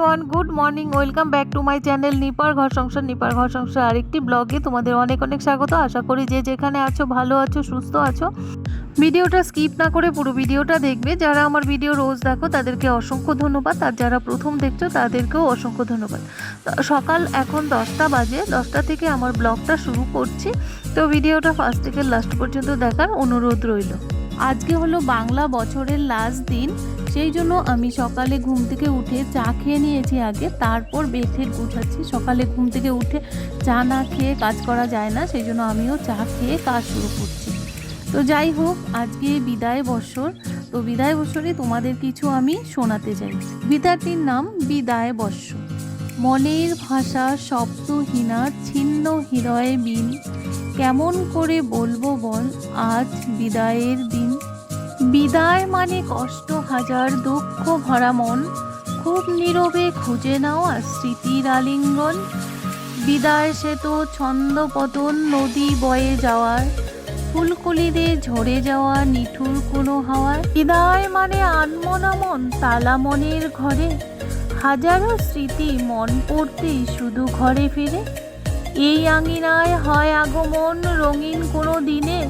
Everyone good morning welcome back to my channel নিপার ঘর সংসার নিপার ঘর সংসার আরেকটি ব্লগে তোমাদের অনেক অনেক স্বাগত। আশা করি যে যেখানে আছো, ভালো আছো, সুস্থ আছো। ভিডিওটা স্কিপ না করে পুরো ভিডিওটা দেখবে। যারা আমার ভিডিও রোজ দেখো, তাদেরকে অসংখ্য ধন্যবাদ। আর যারা প্রথম দেখছ, তাদেরকেও অসংখ্য ধন্যবাদ। সকাল এখন দশটা বাজে, দশটা থেকে আমার ব্লগটা শুরু করছি। তো ভিডিওটা ফার্স্ট থেকে লাস্ট পর্যন্ত দেখার অনুরোধ রইল। আজকে হলো বাংলা বছরের লাস্ট দিন। সেই জন্য আমি সকালে ঘুম থেকে উঠে চা খেয়ে নিয়েছি আগে, তারপর বেথে গুছাচ্ছি। সকালে ঘুম থেকে উঠে চা না খেয়ে কাজ করা যায় না, সেই জন্য আমিও চা খেয়ে কাজ শুরু করছি। তো যাই হোক, আজকে বিদায় বৎসর তো বিদায় বৎসরে তোমাদের কিছু আমি শোনাতে চাই। বিদ্যার্থীর নাম বিদায় বৎসর মনের ভাষা শব্দহীনা ছিন্ন হৃদয়ে বিন। কেমন করে বলব বল, আজ বিদায়ের দিন বিদায় মানে কষ্ট, হাজার দুঃখ ভরা মন। খুব নীরবে খুঁজে নেওয়া স্মৃতির আলিঙ্গন। বিদায় সে তো ছন্দপতন নদী বয়ে যাওয়ার। ফুলকলিতে ঝরে যাওয়া নিঠুর কোনো হাওয়ার। বিদায় মানে আনমনা মন তালা মনের ঘরে। হাজারো স্মৃতি মন পড়তেই শুধু ঘরে ফিরে। এই আঙিনায় হয় আগমন, রঙিন কোনো দিনে।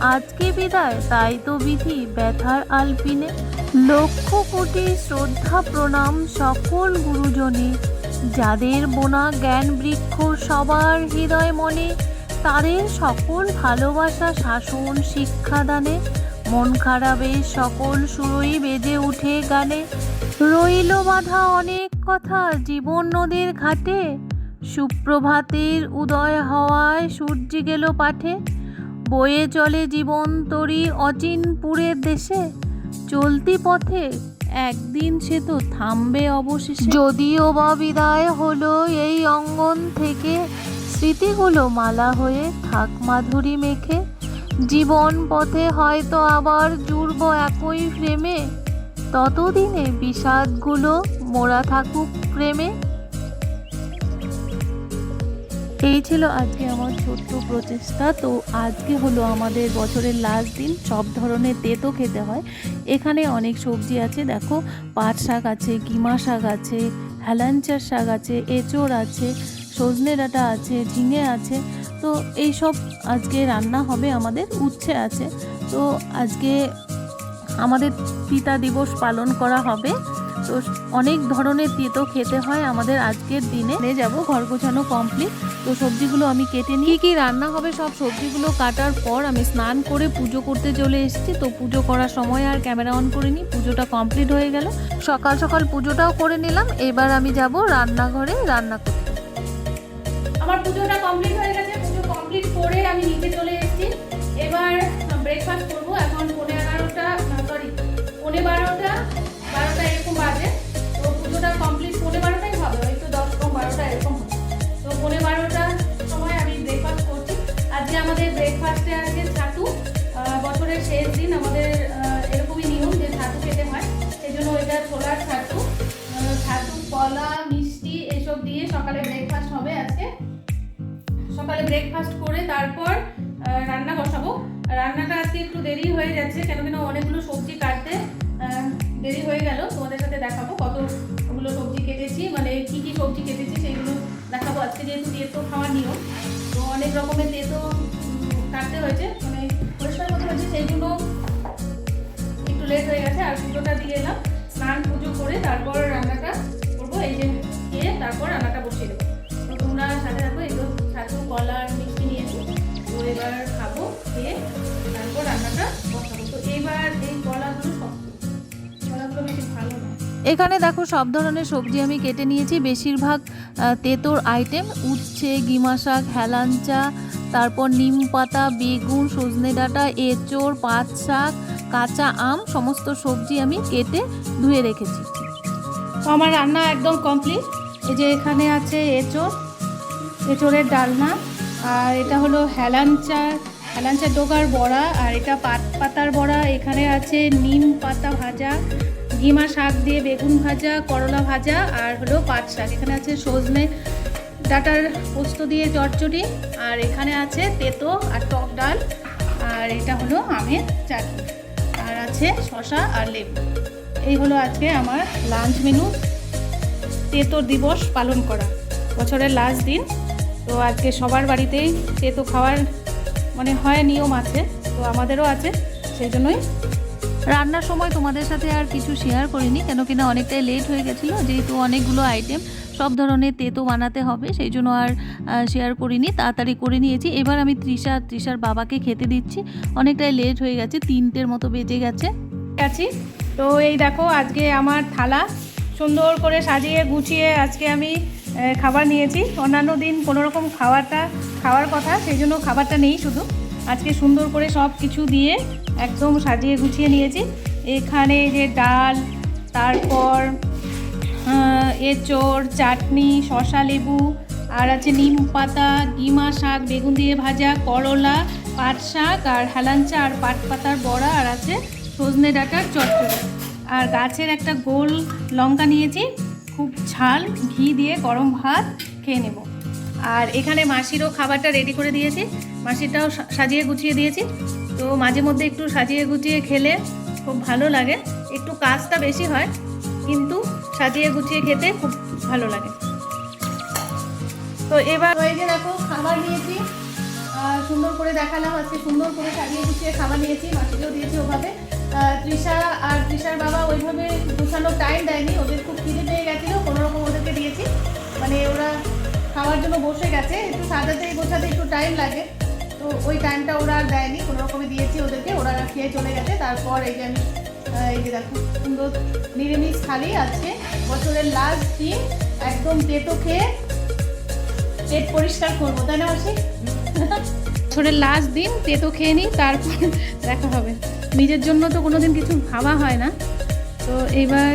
আজকে বিদায়, তাই তো বিধি ব্যথার আলপিনে। লক্ষ কোটি শ্রদ্ধা প্রণাম সকল গুরুজনে। যাদের বোনা জ্ঞান বৃক্ষ সবার হৃদয় মনে, তাদের সকল ভালোবাসা শাসন শিক্ষাদানে। মন খারাপে সকল সুরই বেজে উঠে গানে। রইল বাধা অনেক কথা জীবন নদীর ঘাটে। সুপ্রভাতের উদয় হওয়ায় সূর্য গেল পাঠে। বয়ে চলে জীবন তরি অচিনপুরের দেশে? চলতি পথে একদিন সে তো থামবে অবশেষে। যদিও বা বিদায় হলো এই অঙ্গন থেকে, স্মৃতিগুলো মালা হয়ে থাক মাধুরী মেখে। জীবন পথে হয়তো আবার জুড়ব একই ফ্রেমে, ততদিনে বিষাদগুলো মোড়া থাকুক প্রেমে। এই ছিল আজকে আমার ছোট্ট প্রচেষ্টা। তো আজকে হলো আমাদের বছরের লাস্ট দিন। সব ধরনের তেতো খেতে হয়। এখানে অনেক সবজি আছে। দেখো, পাট শাক আছে, কিমা শাক আছে, হেলাঞ্চার শাক আছে, এঁচোড় আছে, সজনে ডাঁটা আছে, ঝিঙে আছে। তো এই সব আজকে রান্না হবে আমাদের। উচ্ছে আছে। তো আজকে আমাদের পিতা দিবস পালন করা হবে। তো অনেক ধরনের তেতো খেতে হয় আমাদের আজকের দিনে। যাব ঘর গোছানো কমপ্লিট তো সবজিগুলো আমি কেটে নিই। কী রান্না হবে সব সবজিগুলো কাটার পর আমি স্নান করে পুজো করতে চলে এসেছি। তো পুজো করার সময় আর ক্যামেরা অন করিনি, পুজোটা কমপ্লিট হয়ে গেল। সকাল সকাল পুজোটাও করে নিলাম। এবার আমি যাব রান্নাঘরে রান্না করতে। আমার পুজোটা কমপ্লিট হয়ে গেছে। পুজো কমপ্লিট করে আমি নিচে চলে এসেছি। এবার ব্রেকফাস্ট করব। এখন পনেরো এগারোটা সরি পনেরো বারোটা। বাজে তো পুজোটা কমপ্লিট পনেরো বারোটাই হবে, ওই তো দশ কম বারোটা এরকম হবে। তো পনেরো বারোটার সময় আমি ব্রেকফাস্ট করছি। আজকে আমাদের ব্রেকফাস্টে আছে ছাতু বছরের শেষ দিন, আমাদের এরকমই নিয়ম যে ছাতু খেতে হয়। সেই জন্য এটা ছোলার ছাতু ছাতু কলা, মিষ্টি এসব দিয়ে সকালে ব্রেকফাস্ট হবে আজকে। সকালে ব্রেকফাস্ট করে তারপর রান্না বসাবো। রান্নাটা আজকে একটু দেরি হয়ে যাচ্ছে, কেন কেন অনেকগুলো সবজি কাটতে দেরি হয়ে গেল। তোমাদের সাথে দেখাবো কতগুলো সবজি কেটেছি মানে কি কি সবজি কেটেছি সেইগুলো দেখাবো। আজকে যেহেতু তেতো খাওয়ার নিয়ম, তো অনেক রকমের তেতো কাটতে হয়েছে মানে পরিষ্কার করতে হয়েছে সেইগুলো একটু লেট হয়ে গেছে, আর পুজোটা দিয়ে এলাম। স্নান, পুজো করে তারপর রান্নাটা করব, এই যে খেয়ে তারপর রান্নাটা বসিয়ে দেবো। তো তোমরা সাথে থাকো, এই তো ছাতু, কলা আর মিষ্টি নিয়েছি। তো এবার খাব, খেয়ে তারপর রান্নাটা বসাবো। তো এইবার এখানে দেখো সব ধরনের সবজি আমি কেটে নিয়েছি। বেশিরভাগ তেঁতোর আইটেম উচ্ছে গিমা শাক হেলাঞ্চা, তারপর নিম পাতা, বেগুন, সজনে ডাঁটা, এঁচড়, পাট শাক, কাঁচা আম, সমস্ত সবজি আমি কেটে ধুয়ে রেখেছি। আমার রান্না একদম কমপ্লিট এই যে এখানে আছে এঁচড়, এঁচড়ের ডালনা, আর এটা হলো হেলাঞ্চা হেলাঞ্চা ডোকার বড়া, আর এটা পাট পাতার বড়া। এখানে আছে নিম পাতা ভাজা ঘিমা শাক দিয়ে বেগুন ভাজা, করলা ভাজা আর হলো পাট শাক। এখানে আছে সজনে ডাটার পোস্ত দিয়ে চচ্চড়ি আর এখানে আছে তেতো আর টক ডাল আর এটা হলো আমের চাটনি। আর আছে শশা আর লেবু। এই হলো আজকে আমার লাঞ্চ মেনু। তেতো দিবস পালন করা। বছরের লাস্ট দিন। তো আজকে সবার বাড়িতেই তেতো খাওয়ার মানে হয় নিয়ম আছে। তো আমাদেরও আছে সেই জন্যই রান্নার সময় তোমাদের সাথে আর কিছু শেয়ার করিনি, কেন কিনা অনেকটাই লেট হয়ে গেছিল, যেহেতু অনেকগুলো আইটেম সব ধরনের তেতো বানাতে হবে, সেই জন্য আর শেয়ার করিনি, তাড়াতাড়ি করে নিয়েছি। এবার আমি তৃষা, তৃষার বাবাকে খেতে দিচ্ছি, অনেকটাই লেট হয়ে গেছে, তিনটের মতো বেজে গেছে। আছি। তো এই দেখো, আজকে আমার থালা, সুন্দর করে সাজিয়ে গুছিয়ে আজকে আমি খাবার নিয়েছি। অন্যান্য দিন কোনো রকম খাবারটা খাওয়ার কথা, সেই জন্য খাবারটা নেই শুধু। আজকে সুন্দর করে সব কিছু দিয়ে একদম সাজিয়ে গুছিয়ে নিয়েছি। এখানে যে ডাল, তারপর এঁচোড়, চাটনি শশা লেবু, আর আছে নিম পাতা, ডিমা শাক, বেগুন দিয়ে ভাজা, করলা, পাট শাক, আর হেলাঞ্চা, আর পাট পাতার বড়া, আর আছে সজনে ডাঁটার চচ্চড়ি আর গাছের একটা গোল লঙ্কা নিয়েছি। খুব ঝাল, ঘি দিয়ে গরম ভাত খেয়ে নেব। আর এখানে মাসিরও খাবারটা রেডি করে দিয়েছি। মাসিরটাও সাজিয়ে গুছিয়ে দিয়েছি। তো মাঝে মধ্যে একটু সাজিয়ে গুছিয়ে খেলে খুব ভালো লাগে। একটু কাজটা বেশি হয়, কিন্তু সাজিয়ে গুছিয়ে খেতে খুব ভালো লাগে। তো এবার ওই যে দেখো, খাবার নিয়েছি। সুন্দর করে দেখালাম, আজকে সুন্দর করে সাজিয়ে গুছিয়ে খাবার নিয়েছি, মাসিকেও দিয়েছি ওভাবে। তৃষা আর তৃষার বাবা ওইভাবে গোছানোর টাইম দেয়নি, ওদের খুব খিদে পেয়ে গেছিল কোনো রকম ওদেরকে দিয়েছি। মানে ওরা খাওয়ার জন্য বসে গেছে, একটু সাজাতে গোছাতে একটু টাইম লাগে। তো ওই টাইমটা ওরা আর দেয়নি কোনো রকমে দিয়েছি ওদেরকে ওরা খেয়ে চলে গেছে। তারপর এই যে আমি এই যে দেখো সুন্দর নিরামিষ থালি আজকে বছরের লাস্ট দিন একদম তেতো খেয়ে পেট পরিষ্কার করব তাই না মাসি? বছরের লাস্ট দিন তেতো খেয়ে নিই তারপর দেখা হবে। নিজের জন্য তো কোনো দিন কিছু ভাবা হয় না। তো এবার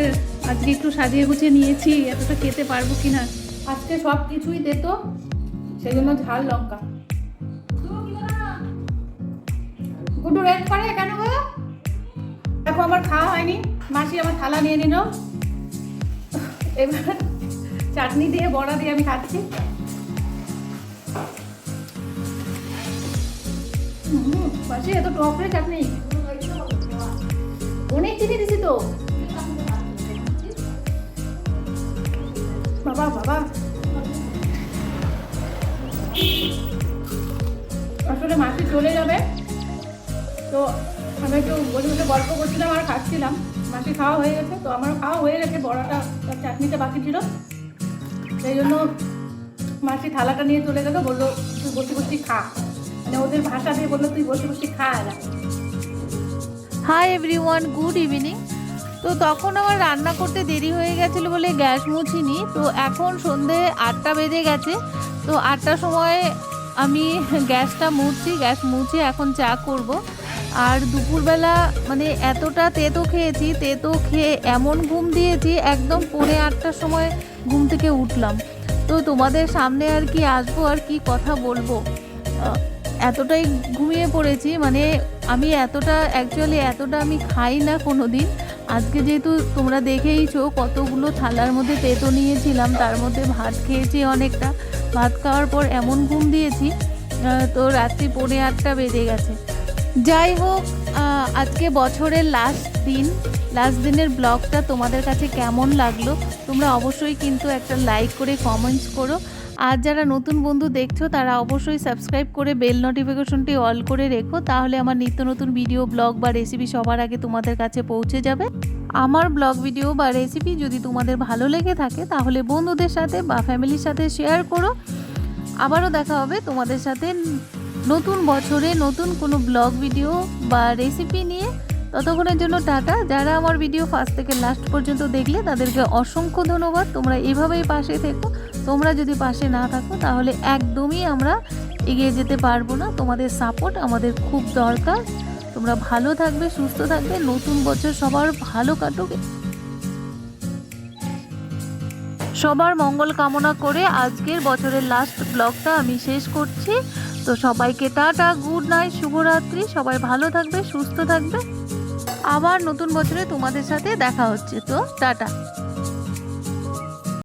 আজকে একটু সাজিয়ে গুছিয়ে নিয়েছি এতটা খেতে পারব কি না আজকে সব কিছুই তেতো সেই জন্য ঝাল লঙ্কা। গুডু রেড করে কেন গো? দেখো, আমার খাওয়া হয়নি। মাসি আমার থালা নিয়ে নিল। এবার চাটনি দিয়ে, বড়া দিয়ে আমি খাচ্ছি। মাসি, এত টক রে চাটনি। অনেক চিনি দিছি তো। বাবা বাবা। আসলে মাসি চলে যাবে। তো আমি একটু বসে বসে গল্প করছিলাম আর খাচ্ছিলাম। মাসি খাওয়া হয়ে গেছে, তো আমারও খাওয়া হয়ে গেছে, বড়াটা চাটনিটা বাকি ছিল। সেই জন্য মাসি থালাটা নিয়ে চলে গেলো, বলল, তুই বসে বসে খা। মানে ওদের ভাষা দিয়ে বলল, তুই বসে বসে খা এরা। হাই এভরিওয়ান গুড ইভিনিং তো তখন আমার রান্না করতে দেরি হয়ে গেছিল বলে গ্যাস মুছিনি। তো এখন সন্ধে আটটা বেজে গেছে। তো আটটার সময় আমি গ্যাসটা মুছছি গ্যাস মুছে এখন চা করব। আর দুপুরবেলা মানে এতটা তেতো খেয়েছি, তেতো খেয়ে এমন ঘুম দিয়েছি, একদম পৌনে আটটার সময় ঘুম থেকে উঠলাম। তো তোমাদের সামনে আর কি আসব, আর কি কথা বলব? এতটাই ঘুমিয়ে পড়েছি মানে আমি এতটা অ্যাকচুয়ালি এতটা আমি খাই না কোনো দিন আজকে যেহেতু তোমরা দেখেইছো, কতগুলো থালার মধ্যে তেতো নিয়েছিলাম, তার মধ্যে ভাত খেয়েছি অনেকটা। ভাত খাওয়ার পর এমন ঘুম দিয়েছি তো রাত্রি পৌনে আটটা বেজে গেছে। যাই হোক আজকে বছরের লাস্ট দিন লাস্ট দিনের ব্লগটা তোমাদের কাছে কেমন লাগল, তোমরা অবশ্যই কিন্তু একটা লাইক করে কমেন্টস করো। আর যারা নতুন বন্ধু দেখছ, তারা অবশ্যই সাবস্ক্রাইব করে বেল নোটিফিকেশনটি অল করে রেখো, তাহলে আমার নিত্য নতুন ভিডিও ব্লগ বা রেসিপি সবার আগে তোমাদের কাছে পৌঁছে যাবে। আমার ব্লগ ভিডিও বা রেসিপি যদি তোমাদের ভালো লেগে থাকে, তাহলে বন্ধুদের সাথে বা ফ্যামিলির সাথে শেয়ার করো। আবারও দেখা হবে তোমাদের সাথে নতুন বছরে নতুন কোনো ব্লগ ভিডিও বা রেসিপি নিয়ে ততক্ষণের জন্য টাটা। যারা আমার ভিডিও ফার্স্ট থেকে লাস্ট পর্যন্ত দেখলে তাদেরকে অসংখ্য ধন্যবাদ। তোমরা এভাবেই পাশে থেকো। তোমরা যদি পাশে না থাকো তাহলে একদমই আমরা এগিয়ে যেতে পারব না। তোমাদের সাপোর্ট আমাদের খুব দরকার। তোমরা ভালো থাকবে, সুস্থ থাকবে। নতুন বছর সবার ভালো কাটুক। সবার মঙ্গল কামনা করে আজকের বছরের লাস্ট ব্লগটা আমি শেষ করছি। তো সবাইকে টাটা, গুড নাইট, শুভরাত্রি। সবাই ভালো থাকবে, সুস্থ থাকবে। আবার নতুন বছরে তোমাদের সাথে দেখা হচ্ছে, তো টাটা।